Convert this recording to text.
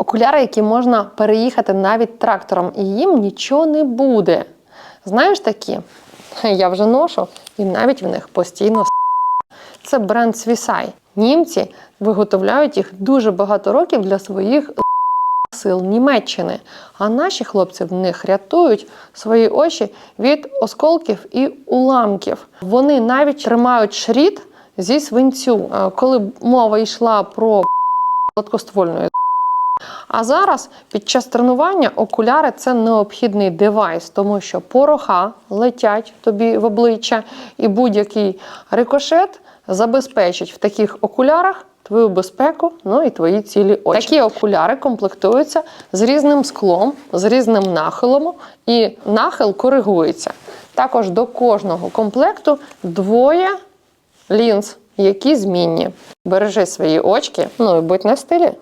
Окуляри, які можна переїхати навіть трактором, і їм нічого не буде. Знаєш такі? Я вже ношу, і навіть в них постійно це бренд Свісай. Німці виготовляють їх дуже багато років для своїх сил Німеччини. А наші хлопці в них рятують свої очі від осколків і уламків. Вони навіть тримають шрід зі свинцю, Е, коли мова йшла про гладкоствольної. А зараз під час тренування окуляри це необхідний девайс, тому що пороха летять тобі в обличчя, і будь-який рикошет забезпечить в таких окулярах твою безпеку, ну і твої цілі очі. Такі окуляри комплектуються з різним склом, з різним нахилом, і нахил коригується. Також до кожного комплекту двоє лінз, які змінні. Бережи свої очки, ну і будь на стилі.